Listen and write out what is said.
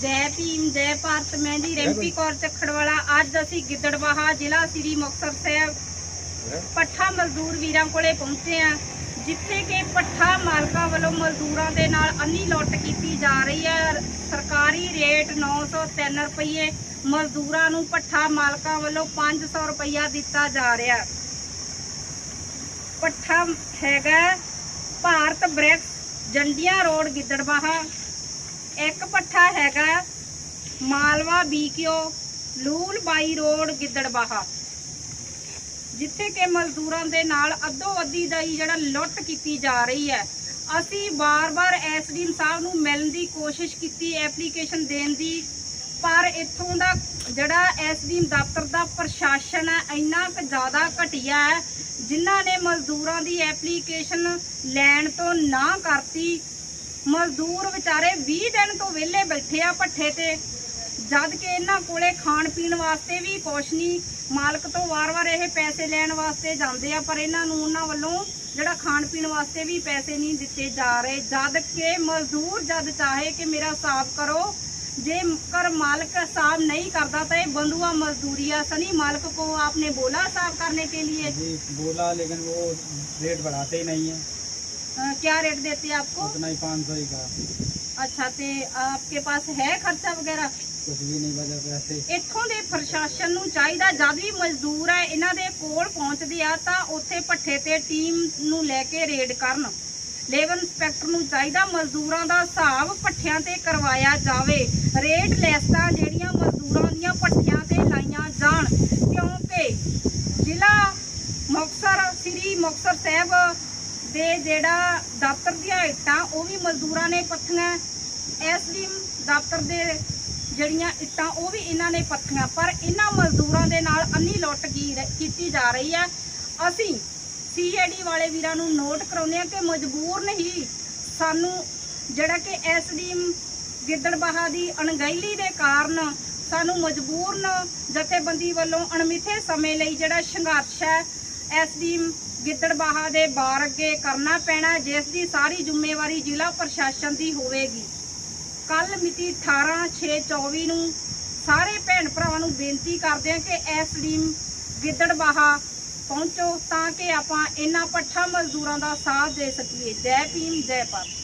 ਜੈ ਭੀਮ ਜੈ ਭਾਰਤ ਮੈਂ ਜੀ ਰੈਂਪੀ ਕੌਰ ਚੱਖੜਵਾਲਾ। ਅੱਜ ਅਸੀਂ ਗਿੱਦੜਬਾਹਾ ਜ਼ਿਲ੍ਹਾ ਸ੍ਰੀ ਮੁਕਤਸਰ ਸਾਹਿਬ ਪੱਠਾ ਮਜ਼ਦੂਰ ਵੀਰਾਂ ਕੋਲੇ ਪਹੁੰਚੇ ਆ ਜਿੱਥੇ ਕਿ ਪੱਠਾ ਮਾਲਕਾਂ ਵੱਲੋਂ ਮਜ਼ਦੂਰਾਂ ਦੇ ਨਾਲ ਅੰਨੀ ਲੁੱਟ ਕੀਤੀ ਜਾ ਰਹੀ ਹੈ। ਸਰਕਾਰੀ ਰੇਟ 903 ਰੁਪਏ ਮਜ਼ਦੂਰਾਂ ਨੂੰ ਪੱਠਾ ਮਾਲਕਾਂ ਵੱਲੋਂ 500 ਰੁਪਇਆ ਦਿੱਤਾ ਜਾ ਰਿਹਾ। ਹੈ। ਪੱਠਾ ਹੈਗਾ ਭਾਰਤ ਬ੍ਰੈਕਸ ਜੰਡੀਆਂ ਰੋਡ ਗਿੱਦੜਬਾਹਾ। ਇੱਕ ਪੱਠਾ ਹੈਗਾ ਮਾਲਵਾ ਬੀਕਿਓ ਲੂਲ ਬਾਈ ਰੋਡ ਗਿੱਦੜਬਾਹਾ। ਜਿੱਥੇ ਕਿ ਮਜ਼ਦੂਰਾਂ ਦੇ ਨਾਲ ਅੱਧੋ ਅੱਧੀ ਦਾ ਹੀ ਜਿਹੜਾ ਲੁੱਟ ਕੀਤੀ ਜਾ ਰਹੀ ਹੈ। ਅਸੀਂ ਬਾਰ-ਬਾਰ ਐਸਡੀਐਮ ਸਾਹਿਬ ਨੂੰ ਮਿਲਣ ਦੀ ਕੋਸ਼ਿਸ਼ ਕੀਤੀ, ਐਪਲੀਕੇਸ਼ਨ ਦੇਣ ਦੀ। ਪਰ ਇੱਥੋਂ ਦਾ ਜਿਹੜਾ ਐਸਡੀਐਮ ਦਫ਼ਤਰ ਦਾ ਪ੍ਰਸ਼ਾਸਨ ਹੈ, ਇੰਨਾ ਕੁ ਜ਼ਿਆਦਾ ਘਟੀਆ ਹੈ ਜਿਨ੍ਹਾਂ ਨੇ ਮਜ਼ਦੂਰਾਂ ਦੀ ਐਪਲੀਕੇਸ਼ਨ ਲੈਣ ਤੋਂ ਨਾ ਕਰਤੀ। ਮਜ਼ਦੂਰ ਵਿਚਾਰੇ 20 ਦਿਨ ਤੋਂ ਵਿਹਲੇ ਬੈਠੇ ਆ ਪੱਠੇ ਤੇ, ਜਦ ਕਿ ਇਹਨਾਂ ਕੋਲੇ ਖਾਣ ਪੀਣ ਵਾਸਤੇ ਵੀ ਕੁਛ ਨਹੀਂ। ਮਾਲਕ ਤੋਂ ਵਾਰ-ਵਾਰ ਇਹ ਪੈਸੇ ਲੈਣ ਵਾਸਤੇ ਜਾਂਦੇ ਆ, ਪਰ ਇਹਨਾਂ ਨੂੰ ਉਹਨਾਂ ਵੱਲੋਂ ਜਿਹੜਾ ਖਾਣ ਪੀਣ ਵਾਸਤੇ ਵੀ ਪੈਸੇ ਨਹੀਂ ਦਿੱਤੇ ਜਾ ਰਹੇ। ਜਦ ਕਿ ਮਜ਼ਦੂਰ ਜਦ ਚਾਹੇ ਕਿ ਮੇਰਾ ਸਾਫ਼ ਕਰੋ ਜੇ ਕਰ ਮਾਲਕ साफ नहीं करता तो ये बंधुआ मजदूरी है सनी मालिक को आपने बोला साफ करने के लिए जी बोला लेकिन वो रेट बढ़ाते ही नहीं है अ, क्या रेट देते हैं आपको उतना ही पाँच सौ ही का अच्छा ते आपके पास है खर्चा वगैरह कुछ भी नहीं बचा पैसे ਇੱਥੋਂ ਦੇ ਪ੍ਰਸ਼ਾਸਨ ਨੂੰ ਚਾਹੀਦਾ ਜਦ ਵੀ ਮਜ਼ਦੂਰ ਹੈ ਇਹਨਾਂ ਦੇ ਕੋਲ ਪਹੁੰਚਦੇ ਆ ਤਾਂ ਉੱਥੇ ਪੱਠੇ ਤੇ ਟੀਮ ਨੂੰ ਲੈ ਕੇ ਰੇਡ ਕਰਨ ਲੇਬਰ ਇੰਸਪੈਕਟਰ ਨੂੰ ਚਾਹੀਦਾ ਮਜ਼ਦੂਰਾਂ ਦਾ ਹਿਸਾਬ ਪੱਠਿਆਂ ਤੇ ਕਰਵਾਇਆ ਜਾਵੇ। ਰੇਟ ਲਿਸਟਾਂ ਜਿਹੜੀਆਂ ਮਜ਼ਦੂਰਾਂ ਦੀਆਂ ਪੱਠਿਆਂ ਤੇ ਲਾਈਆਂ ਜਾਣ। ਕਿਉਂਕਿ ਜ਼ਿਲ੍ਹਾ ਮੁਕਤਸਰ, ਸ੍ਰੀ ਮੁਕਤਸਰ ਸਾਹਿਬ ਦੇ ਜਿਹੜਾ ਦਫ਼ਤਰ ਦੀਆਂ ਇੱਟਾਂ, ਉਹ ਵੀ ਮਜ਼ਦੂਰਾਂ ਨੇ ਪੱਥੀਆਂ। ਐਸਡੀਐਮ ਦਫ਼ਤਰ ਦੇ ਜਿਹੜੀਆਂ ਇੱਟਾਂ, ਉਹ ਵੀ ਇਹਨਾਂ ਨੇ ਪੱਥੀਆਂ। ਪਰ ਇਹਨਾਂ ਮਜ਼ਦੂਰਾਂ ਦੇ ਨਾਲ ਅੰਨੀ ਲੁੱਟ ਕੀ ਕੀਤੀ ਜਾ ਰਹੀ ਹੈ। ਅਸੀਂ ਸੀਏਡੀ ਵਾਲੇ ਵੀਰਾਂ ਨੂੰ ਨੋਟ ਕਰਾਉਂਦੇ ਆ ਕਿ ਮਜਬੂਰ ਨਹੀਂ। ਸਾਨੂੰ ਜਿਹੜਾ ਕਿ ਐਸਡੀਐਮ ਗਿੱਦੜਬਾਹਾ ਦੀ ਅਣਗਹਿਲੀ ਦੇ ਕਾਰਨ ਸਾਨੂੰ ਮਜਬੂਰਨ ਜਥੇਬੰਦੀ ਵੱਲੋਂ ਅਣਮਿੱਥੇ ਸਮੇਂ ਲਈ ਜਿਹੜਾ ਸੰਘਰਸ਼ ਹੈ ਐਸਡੀਐਮ ਗਿੱਦੜਬਾਹਾ ਦੇ ਬਾਰ ਅੱਗੇ ਕਰਨਾ ਪੈਣਾ, ਜਿਸ ਦੀ ਸਾਰੀ ਜ਼ਿੰਮੇਵਾਰੀ ਜ਼ਿਲ੍ਹਾ ਪ੍ਰਸ਼ਾਸਨ ਦੀ ਹੋਵੇਗੀ। ਕੱਲ ਮਿਤੀ 18/6/24 ਨੂੰ ਸਾਰੇ ਭੈਣ ਭਰਾਵਾਂ ਨੂੰ ਬੇਨਤੀ ਕਰਦੇ ਹਾਂ ਕਿ ਐਸਡੀਐਮ ਗਿੱਦੜਬਾਹਾ ਪਹੁੰਚੋ ਤਾਂ ਕਿ ਆਪਾਂ ਇਹਨਾਂ ਪੱਠਾ ਮਜ਼ਦੂਰਾਂ ਦਾ ਸਾਥ ਦੇ ਸਕੀਏ। ਜੈ ਭੀਮ, ਜੈ ਭਾਰਤ।